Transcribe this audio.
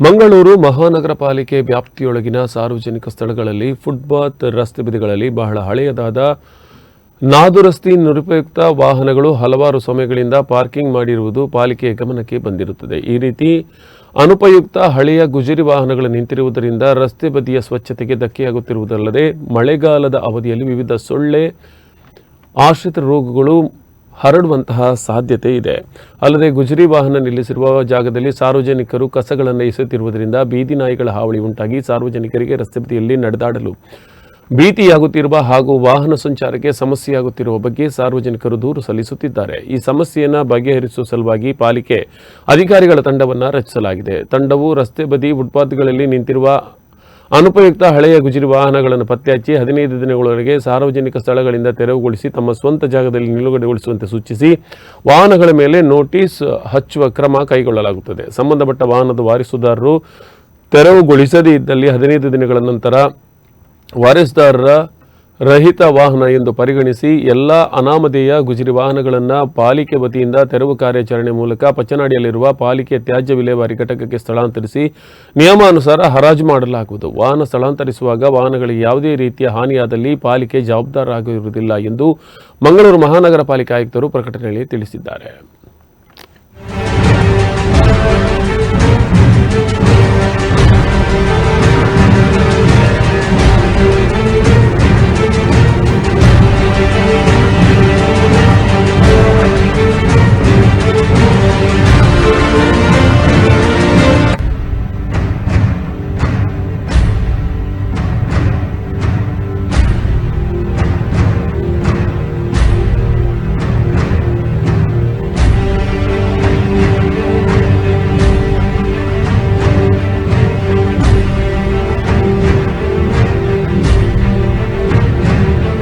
ಮಂಗಳೂರು ಮಹಾನಗರ ಪಾಲಿಕೆ ವ್ಯಾಪ್ತಿಯೊಳಗಿನ ಸಾರ್ವಜನಿಕ ಸ್ಥಳಗಳಲ್ಲಿ ಫುಟ್ಪಾತ್ ರಸ್ತೆ ಬದಿಗಳಲ್ಲಿ ಬಹಳ ಹಳೆಯದಾದ ನಾದುರಸ್ತಿ ನಿರುಪಯುಕ್ತ ವಾಹನಗಳು ಹಲವಾರು ಸಮಯಗಳಿಂದ ಪಾರ್ಕಿಂಗ್ ಮಾಡಿರುವುದು ಪಾಲಿಕೆಯ ಗಮನಕ್ಕೆ ಬಂದಿರುತ್ತದೆ. ಈ ರೀತಿ ಅನುಪಯುಕ್ತ ಹಳೆಯ ಗುಜರಿ ವಾಹನಗಳು ನಿಂತಿರುವುದರಿಂದ ರಸ್ತೆ ಬದಿಯ ಸ್ವಚ್ಛತೆಗೆ ಧಕ್ಕೆಯಾಗುತ್ತಿರುವುದಲ್ಲದೆ ಮಳೆಗಾಲದ ಅವಧಿಯಲ್ಲಿ ವಿವಿಧ ಸೊಳ್ಳೆ, ಆಶ್ರಿತ ರೋಗಗಳು ಹರಡುವಂತಹ ಸಾಧ್ಯತೆ ಇದೆ. ಅಲ್ಲದೆ ಗುಜರಿ ವಾಹನ ನಿಲ್ಲಿಸಿರುವ ಜಾಗದಲ್ಲಿ ಸಾರ್ವಜನಿಕರು ಕಸಗಳನ್ನು ಎಸೆಯುತ್ತಿರುವುದರಿಂದ ಬೀದಿ ನಾಯಿಗಳ ಹಾವಳಿ ಉಂಟಾಗಿ ಸಾರ್ವಜನಿಕರಿಗೆ ರಸ್ತೆ ಬದಿಯಲ್ಲಿ ನಡೆದಾಡಲು ಭೀತಿಯಾಗುತ್ತಿರುವ ಹಾಗೂ ವಾಹನ ಸಂಚಾರಕ್ಕೆ ಸಮಸ್ಯೆಯಾಗುತ್ತಿರುವ ಬಗ್ಗೆ ಸಾರ್ವಜನಿಕರು ದೂರು ಸಲ್ಲಿಸುತ್ತಿದ್ದಾರೆ. ಈ ಸಮಸ್ಯೆಯನ್ನು ಬಗೆಹರಿಸುವ ಸಲುವಾಗಿ ಪಾಲಿಕೆ ಅಧಿಕಾರಿಗಳ ತಂಡವನ್ನು ರಚಿಸಲಾಗಿದೆ. ತಂಡವು ರಸ್ತೆ ಬದಿ ಫುಟ್ಪಾತ್ಗಳಲ್ಲಿ ನಿಂತಿರುವ ಅನುಪಯುಕ್ತ ಹಳೆಯ ಗುಜರಿ ವಾಹನಗಳನ್ನು ಪತ್ತೆ ಹಚ್ಚಿ ಹದಿನೈದು ದಿನಗಳವರೆಗೆ ಸಾರ್ವಜನಿಕ ಸ್ಥಳಗಳಿಂದ ತೆರವುಗೊಳಿಸಿ ತಮ್ಮ ಸ್ವಂತ ಜಾಗದಲ್ಲಿ ನಿಲುಗಡೆಗೊಳಿಸುವಂತೆ ಸೂಚಿಸಿ ವಾಹನಗಳ ಮೇಲೆ ನೋಟಿಸ್ ಹಚ್ಚುವ ಕ್ರಮ ಕೈಗೊಳ್ಳಲಾಗುತ್ತದೆ. ಸಂಬಂಧಪಟ್ಟ ವಾಹನದ ವಾರಿಸುದಾರರು ತೆರವುಗೊಳಿಸದೇ ಇದ್ದಲ್ಲಿ ಹದಿನೈದು ದಿನಗಳ ನಂತರ ವಾರಸುದಾರರ ರಹಿತ ವಾಹನ ಎಂದು ಪರಿಗಣಿಸಿ ಎಲ್ಲ ಅನಾಮಧೇಯ ಗುಜರಿ ವಾಹನಗಳನ್ನು ಪಾಲಿಕೆ ವತಿಯಿಂದ ತೆರವು ಕಾರ್ಯಾಚರಣೆ ಮೂಲಕ ಪಚ್ಚನಾಡಿಯಲ್ಲಿರುವ ಪಾಲಿಕೆ ತ್ಯಾಜ್ಯ ವಿಲೇವಾರಿ ಘಟಕಕ್ಕೆ ಸ್ಥಳಾಂತರಿಸಿ ನಿಯಮಾನುಸಾರ ಹರಾಜು ಮಾಡಲಾಗುವುದು. ವಾಹನ ಸ್ಥಳಾಂತರಿಸುವಾಗ ವಾಹನಗಳಿಗೆ ಯಾವುದೇ ರೀತಿಯ ಹಾನಿಯಾದಲ್ಲಿ ಪಾಲಿಕೆ ಜವಾಬ್ದಾರರಾಗಿರುವುದಿಲ್ಲ ಎಂದು ಮಂಗಳೂರು ಮಹಾನಗರ ಪಾಲಿಕೆ ಆಯುಕ್ತರು ಪ್ರಕಟಣೆಯಲ್ಲಿ ತಿಳಿಸಿದ್ದಾರೆ.